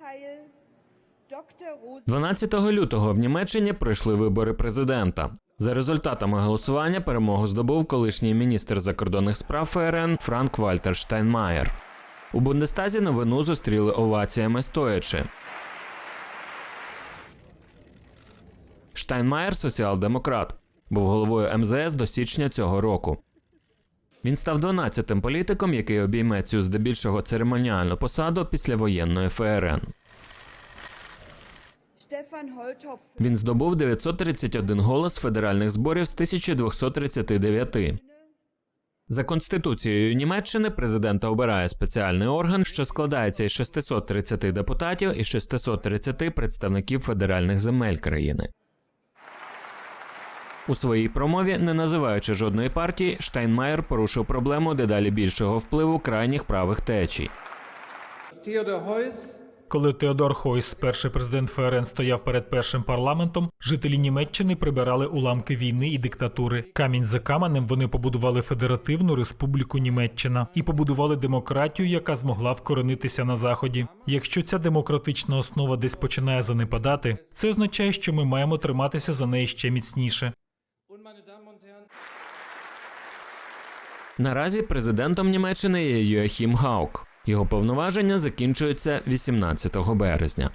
Teil Dr. Rosa 12 лютого в Німеччині пройшли вибори президента. За результатами голосування перемогу здобув колишній міністр закордонних справ ФРН Франк Вальтер Штайнмаєр. У Бундестазі новину зустріли оваціями стоячи. Штайнмаєр соціал-демократ, був головою МЗС до січня цього року. Він став 12-тим політиком, який обійме цю здебільшого церемоніальну посаду після воєнної ФРН. Він здобув 931 голос федеральних зборів з 1239. За конституцією Німеччини президента обирає спеціальний орган, що складається із 630 депутатів і 630 представників федеральних земель країни. У своїй промові, не називаючи жодної партії, Штайнмаєр порушив проблему дедалі більшого впливу крайніх правих течій. Коли Теодор Хойс, перший президент ФРН, стояв перед першим парламентом, жителі Німеччини прибирали уламки війни і диктатури. Камінь за каменем вони побудували федеративну республіку Німеччина і побудували демократію, яка змогла вкоренитися на заході. Якщо ця демократична основа десь починає занепадати, це означає, що ми маємо триматися за неї ще міцніше. Наразі президентом Німеччини є Йоахім Гаук. Його повноваження закінчуються 18 березня.